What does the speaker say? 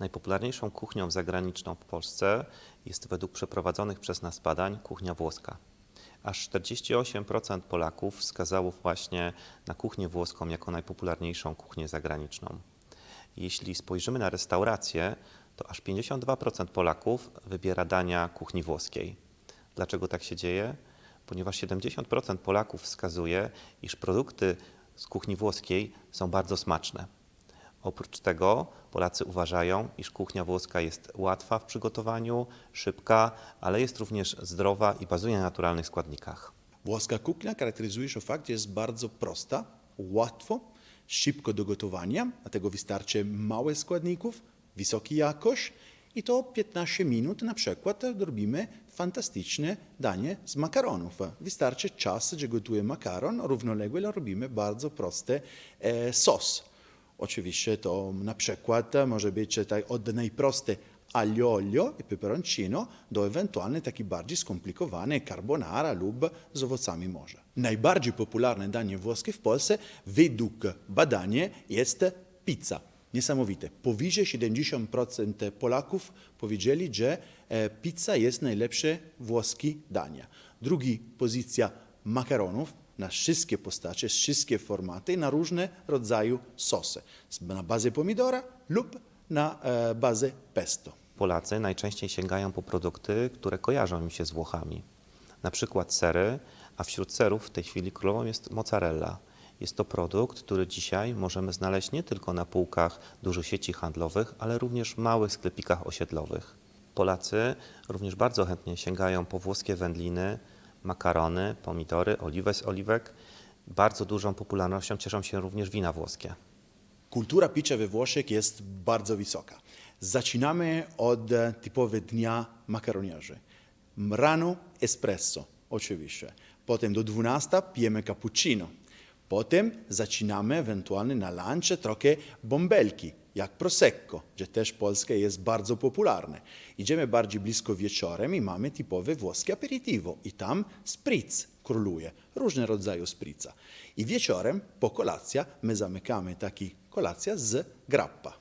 Najpopularniejszą kuchnią zagraniczną w Polsce jest według przeprowadzonych przez nas badań kuchnia włoska. Aż 48% Polaków wskazało właśnie na kuchnię włoską jako najpopularniejszą kuchnię zagraniczną. Jeśli spojrzymy na restauracje, to aż 52% Polaków wybiera dania kuchni włoskiej. Dlaczego tak się dzieje? Ponieważ 70% Polaków wskazuje, iż produkty z kuchni włoskiej są bardzo smaczne. Oprócz tego Polacy uważają, iż kuchnia włoska jest łatwa w przygotowaniu, szybka, ale jest również zdrowa i bazuje na naturalnych składnikach. Włoska kuchnia charakteryzuje się fakt, że jest bardzo prosta, łatwo, szybko do gotowania, dlatego wystarczy mało składników, wysoka jakość i to 15 minut na przykład robimy fantastyczne danie z makaronów. Wystarczy czas, że gotuje makaron, równolegle robimy bardzo prosty e, sos. Oczywiście to na przykład może być tak od najprostej aglio i peperoncino do ewentualnie taki bardziej skomplikowany carbonara lub z owocami morza. Najbardziej popularne danie włoskie w Polsce według badania jest pizza. Niesamowite. Powyżej 70% Polaków powiedzieli, że e, pizza jest najlepsze włoskie danie. Drugi pozycja makaronów na wszystkie postacie, wszystkie formaty, na różne rodzaje sosy. Na bazę pomidora lub na e, bazę pesto. Polacy najczęściej sięgają po produkty, które kojarzą im się z Włochami. Na przykład sery, a wśród serów w tej chwili królową jest mozzarella. Jest to produkt, który dzisiaj możemy znaleźć nie tylko na półkach dużych sieci handlowych, ale również w małych sklepikach osiedlowych. Polacy również bardzo chętnie sięgają po włoskie wędliny, makarony, pomidory, oliwę z oliwek. Bardzo dużą popularnością cieszą się również wina włoskie. Kultura picia we Włoszech jest bardzo wysoka. Zaczynamy od e, typowe dnia makaroniarzy. Rano espresso, oczywiście. Potem do 12 pijemy cappuccino. Potem zaczynamy ewentualnie na lunch trochę bąbelki, jak prosecco, że też polskie jest bardzo popularne. Idziemy bardziej blisko wieczorem i mamy typowe włoskie aperitivo i tam spritz króluje, różne rodzaje spritza. I wieczorem po kolacja my zamykamy taki kolacja z grappa.